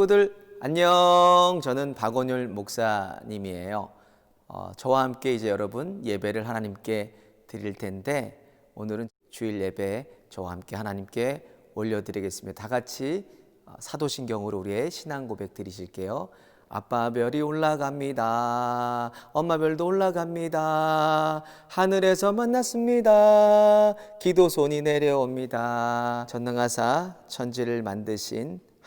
친구들 안녕. 저는 박원율 목사님이에요. 어, 저와 함께 이제 여러분 예배를 하나님께 드릴 텐데 오늘은 주일 예배 저와 함께 하나님께 올려드리겠습니다. 다 같이 어, 사도신경으로 우리의 신앙 고백 드리실게요. 아빠 별이 올라갑니다. 엄마 별도 올라갑니다. 하늘에서 만났습니다. 기도 손이 내려옵니다. 전능하사 천지를 만드신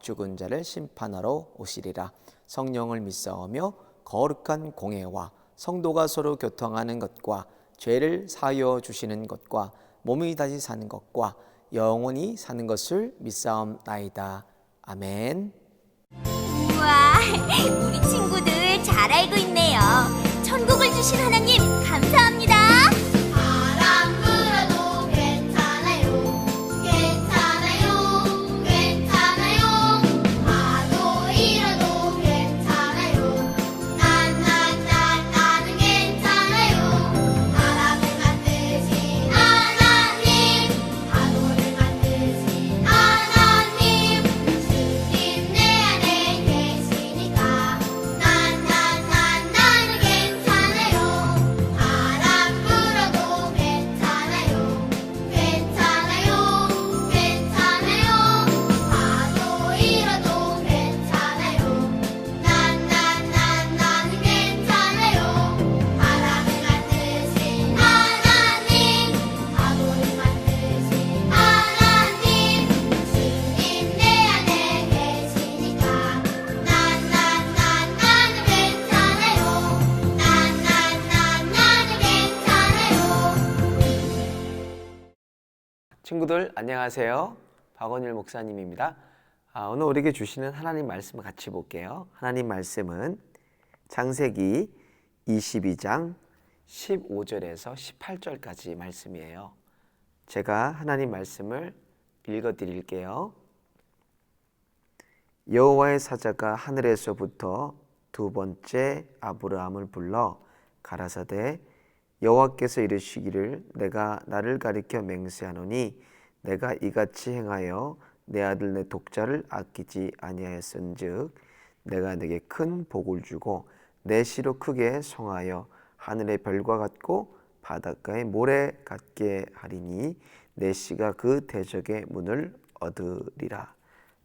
죽은 자를 심판하러 오시리라 성령을 믿사오며 거룩한 공예와 성도가 서로 교통하는 것과 죄를 사여 주시는 것과 몸이 다시 사는 것과 영원히 사는 것을 믿사옵나이다 아멘. 우와, 우리 친구들 잘 알고 있네요. 천국을 주신 하나님 감사 친구들 안녕하세요. 박원일 목사님입니다. 아, 오늘 우리에게 주시는 하나님 말씀을 같이 볼게요. 하나님 말씀은 창세기 22장 15절에서 18절까지 말씀이에요. 제가 하나님 말씀을 읽어 드릴게요. 여호와의 사자가 하늘에서부터 두 번째 아브라함을 불러 가라사대 여호와께서 이르시기를 내가 나를 가리켜 맹세하노니 내가 이같이 행하여 내 아들 내 독자를 아끼지 아니하였은즉 내가 내게 큰 복을 주고 내 씨로 크게 성하여 하늘의 별과 같고 바닷가의 모래 같게 하리니 내 씨가 그 대적의 문을 얻으리라.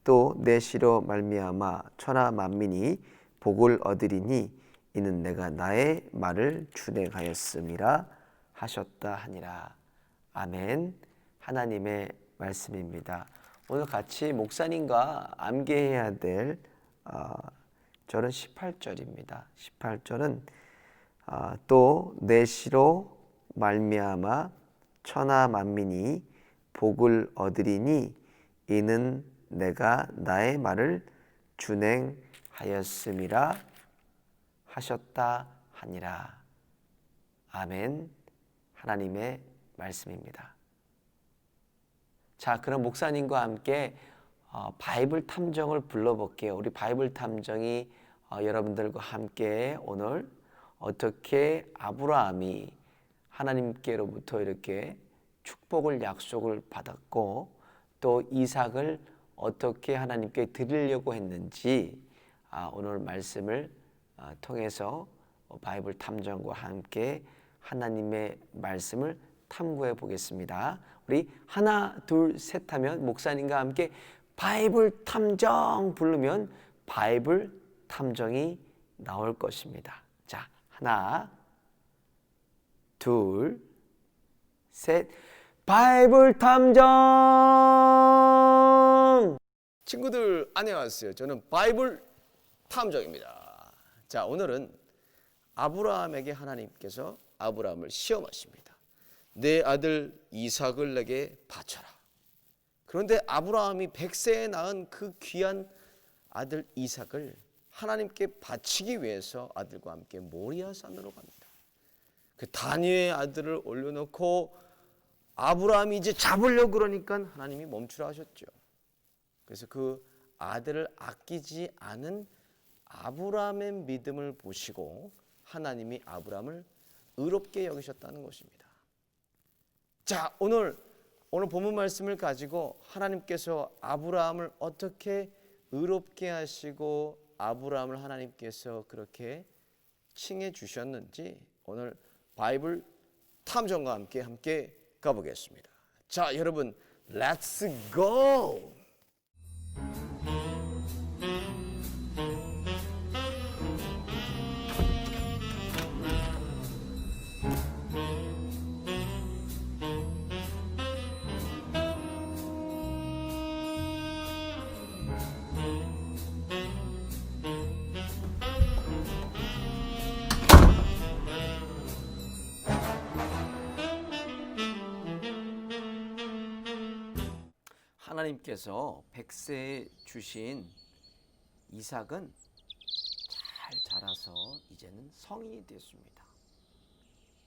또내 씨로 말미암아 천하 만민이 복을 얻으리니 이는 내가 나의 말을 준행하였음이라 하셨다 하니라. 아멘. 하나님의 말씀입니다. 오늘 같이 목사님과 암기해야 될 어, 절은 18절입니다. 18절은 아, 또 내시로 말미암아 천하 만민이 복을 얻으리니 이는 내가 나의 말을 준행하였음이라 하셨다 하니라 아멘 하나님의 말씀입니다. 자, 그럼 목사님과 함께 어, 바이블 탐정을 불러볼게요. 우리 바이블 탐정이 어, 여러분들과 함께 오늘 어떻게 아브라함이 하나님께로부터 이렇게 축복을 약속을 받았고 또 이삭을 어떻게 하나님께 드리려고 했는지 아, 오늘 말씀을 아, 통해서 바이블 탐정과 함께 하나님의 말씀을 탐구해 보겠습니다. 우리 하나 둘 셋 하면 목사님과 함께 바이블 탐정 부르면 바이블 탐정이 나올 것입니다. 자, 하나 둘 셋. 바이블 탐정! 친구들 안녕하세요. 저는 바이블 탐정입니다. 자, 오늘은 아브라함에게 하나님께서 아브라함을 시험하십니다. 내 아들 이삭을 내게 바쳐라. 그런데 아브라함이 백세에 낳은 그 귀한 아들 이삭을 하나님께 바치기 위해서 아들과 함께 모리아산으로 갑니다. 그 다니의 아들을 올려놓고 아브라함이 이제 잡으려고 그러니까 하나님이 멈추라 하셨죠. 그래서 그 아들을 아끼지 않은 아브라함의 믿음을 보시고 하나님이 아브라함을 의롭게 여기셨다는 것입니다. 자, 오늘 오늘 본문 말씀을 가지고 하나님께서 아브라함을 어떻게 의롭게 하시고 아브라함을 하나님께서 그렇게 칭해 주셨는지 오늘 바이블 탐정과 함께 함께 가보겠습니다. 자, 여러분, 렛츠 하나님께서 백세에 주신 이삭은 잘 자라서 이제는 성인이 됐습니다.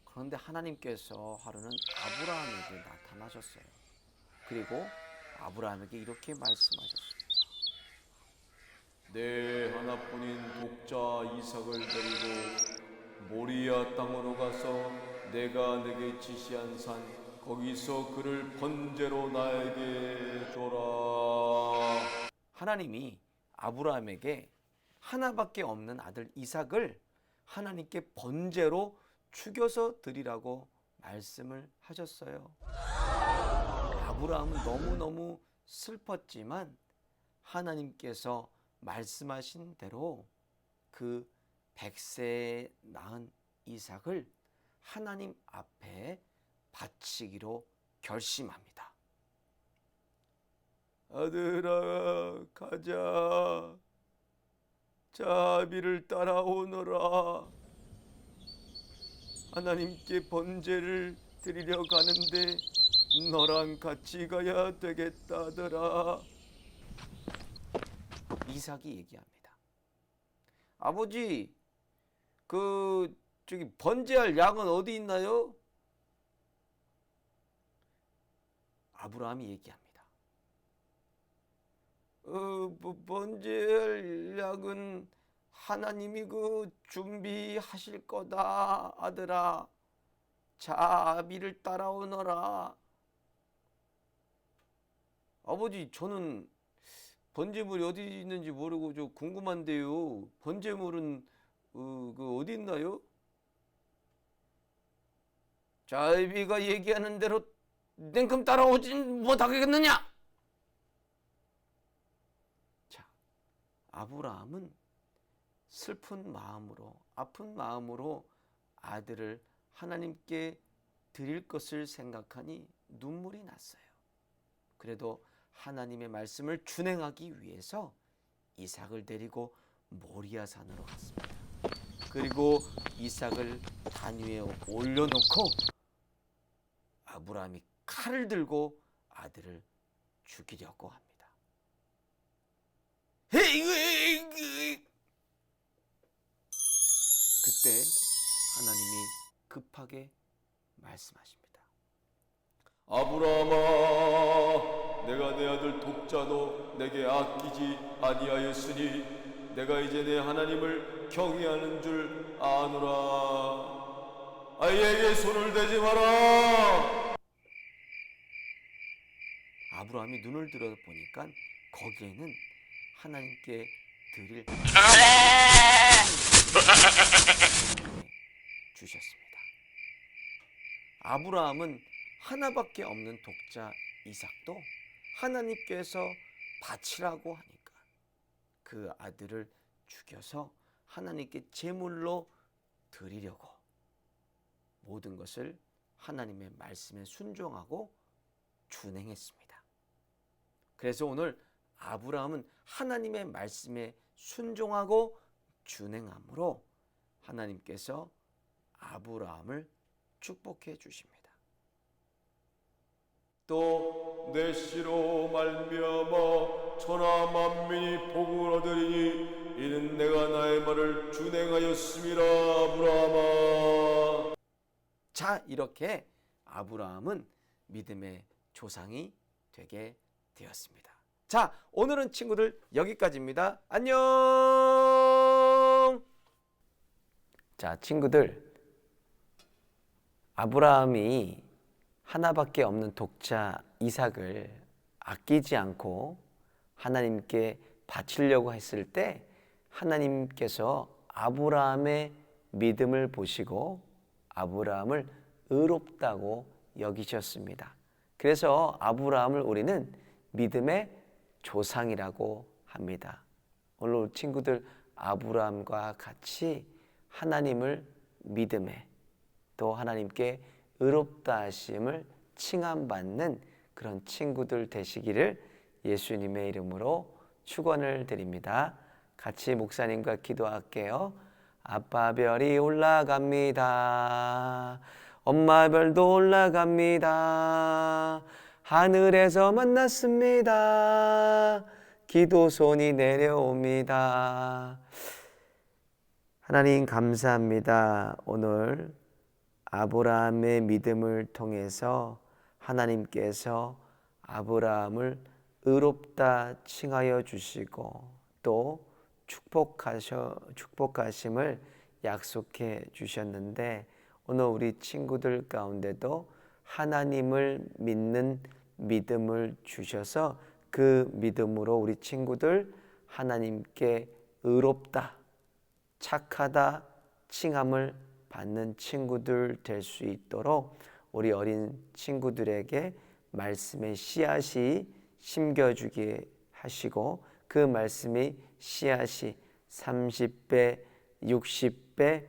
그런데 하나님께서 하루는 아브라함에게 나타나셨어요. 그리고 아브라함에게 이렇게 말씀하셨습니다. 내 하나뿐인 독자 이삭을 데리고 모리아 땅으로 가서 내가 내게 지시한 산 거기서 그를 번제로 나에게 줘라. 하나님이 아브라함에게 하나밖에 없는 아들 이삭을 하나님께 번제로 죽여서 드리라고 말씀을 하셨어요. 아브라함은 너무너무 슬펐지만 하나님께서 말씀하신 대로 그 백세에 낳은 이삭을 하나님 앞에 바치기로 결심합니다. 아들아 가자. 자비를 따라오너라. 하나님께 번제를 드리려 가는데 너랑 같이 가야 되겠다더라. 이삭이 얘기합니다. 아버지, 그 저기 번제할 양은 어디 있나요? 아브라함이 얘기합니다. 어, 뭐, 번제할 양은 하나님이 그 준비하실 거다, 아들아. 자비를 따라오너라. 아버지, 저는 번제물이 어디 있는지 모르고 저 궁금한데요. 번제물은 어, 그 어디 있나요? 자비가 얘기하는 대로 냉큼 따라오진 못하겠느냐? 자, 아브라함은 슬픈 마음으로 아픈 마음으로 아들을 하나님께 드릴 것을 생각하니 눈물이 났어요. 그래도 하나님의 말씀을 준행하기 위해서 이삭을 데리고 모리아산으로 갔습니다. 그리고 이삭을 단 위에 올려놓고 아브라함이 칼을 들고 아들을 죽이려고 합니다. 그때 하나님이 급하게 말씀하십니다. 아브라함아 내가 내 아들 독자도 내게 아끼지 아니하였으니 내가 이제 내 하나님을 경외하는 줄 아노라 아이에게 손을 대지 마라 아브라함이 눈을 들어 보니까 거기에는 하나님께 드릴 주셨습니다. 아브라함은 하나밖에 없는 독자 이삭도 하나님께서 바치라고 하니까 그 아들을 죽여서 하나님께 제물로 드리려고 모든 것을 하나님의 말씀에 순종하고 준행했습니다. 그래서 오늘 아브라함은 하나님의 말씀에 순종하고 준행함으로 하나님께서 아브라함을 축복해 주십니다. 또내 씨로 말미암아 천하 만민이 복을 얻으리니 이는 내가 나의 말을 준행하였음이라 아브라함아 자, 이렇게 아브라함은 믿음의 조상이 되게 되었습니다. 자, 오늘은 친구들 여기까지입니다. 안녕! 자, 친구들. 아브라함이 하나밖에 없는 독자 이삭을 아끼지 않고 하나님께 바치려고 했을 때 하나님께서 아브라함의 믿음을 보시고 아브라함을 의롭다고 여기셨습니다. 그래서 아브라함을 우리는 믿음의 조상이라고 합니다. 오늘 친구들 아브라함과 같이 하나님을 믿음에 또 하나님께 의롭다 하심을 칭함받는 그런 친구들 되시기를 예수님의 이름으로 축원을 드립니다. 같이 목사님과 기도할게요. 아빠 별이 올라갑니다. 엄마 별도 올라갑니다. 하늘에서 만났습니다. 기도 손이 내려옵니다. 하나님 감사합니다. 오늘 아브라함의 믿음을 통해서 하나님께서 아브라함을 의롭다 칭하여 주시고 또 축복하셔 축복하심을 약속해 주셨는데 오늘 우리 친구들 가운데도 하나님을 믿는 믿음을 주셔서 그 믿음으로 우리 친구들 하나님께 의롭다 착하다 칭함을 받는 친구들 될 수 있도록 우리 어린 친구들에게 말씀의 씨앗이 심겨주게 하시고 그 말씀이 씨앗이 30배, 60배,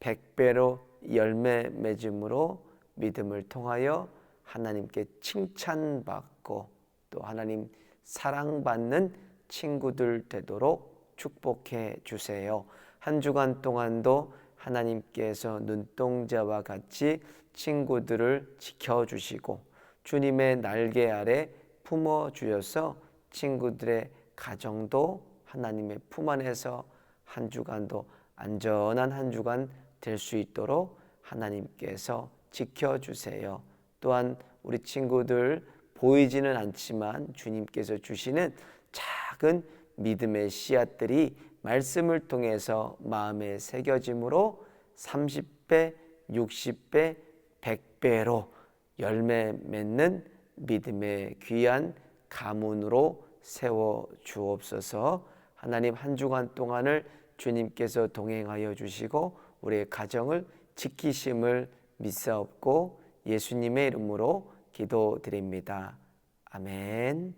100배로 열매 맺음으로 믿음을 통하여 하나님께 칭찬받고 또 하나님 사랑받는 친구들 되도록 축복해 주세요. 한 주간 동안도 하나님께서 눈동자와 같이 친구들을 지켜주시고 주님의 날개 아래 품어 주셔서 친구들의 가정도 하나님의 품 안에서 한 주간도 안전한 한 주간 될 수 있도록 하나님께서 지켜주세요. 또한 우리 친구들 보이지는 않지만 주님께서 주시는 작은 믿음의 씨앗들이 말씀을 통해서 마음에 새겨짐으로 30배, 60배, 100배로 열매 맺는 믿음의 귀한 가문으로 세워 주옵소서. 하나님 한 주간 동안을 주님께서 동행하여 주시고 우리의 가정을 지키심을 믿사옵고 예수님의 이름으로 기도드립니다. 아멘.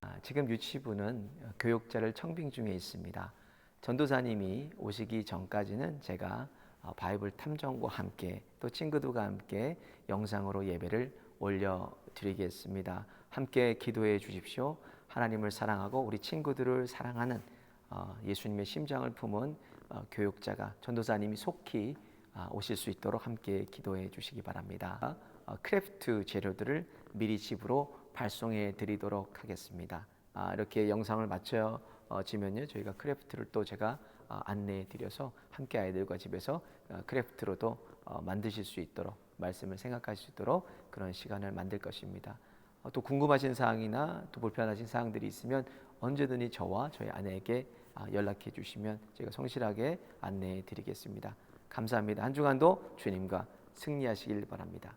아, 지금 유치부는 교육자를 청빙 중에 있습니다. 전도사님이 오시기 전까지는 제가 어, 바이블 탐정과 함께 또 친구들과 함께 영상으로 예배를 올려드리겠습니다. 함께 기도해 주십시오. 하나님을 사랑하고 우리 친구들을 사랑하는 어, 예수님의 심장을 품은 어, 교육자가 전도사님이 속히 아, 오실 수 있도록 함께 기도해 주시기 바랍니다. 어, 크래프트 재료들을 미리 집으로 발송해 드리도록 하겠습니다. 아, 이렇게 영상을 마쳐지면요 저희가 크래프트를 또 제가 어, 안내해 드려서 함께 아이들과 집에서 어, 크래프트로도 어, 만드실 수 있도록 말씀을 생각하실 수 있도록 그런 시간을 만들 것입니다. 어, 또 궁금하신 사항이나 또 불편하신 사항들이 있으면 언제든지 저와 저희 아내에게 아, 연락해 주시면 제가 성실하게 안내해 드리겠습니다. 감사합니다. 한 주간도 주님과 승리하시길 바랍니다.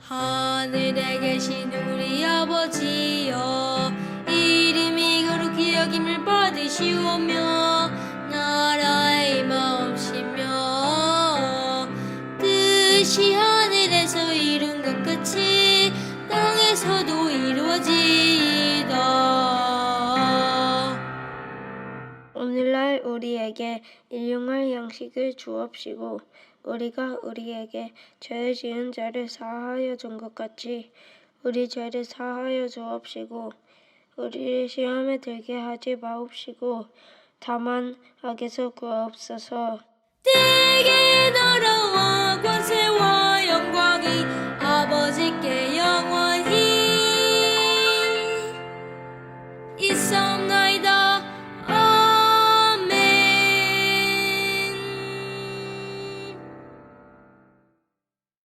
하늘에 계신 우리 아버지여 이름이 거룩히 여김을 받으시오며 뜻이 하늘에서 이룬 것 같이 땅에서도 이루어지이다 오늘날 우리에게 일용할 양식을 주옵시고 우리가 우리에게 죄 지은 자를 사하여 준 것 같이 우리 죄를 사하여 주옵시고 우리를 시험에 들게 하지 마옵시고 다만 악에서 구하옵소서 되게 더러워 권 세워 영광이 아버지께 영원히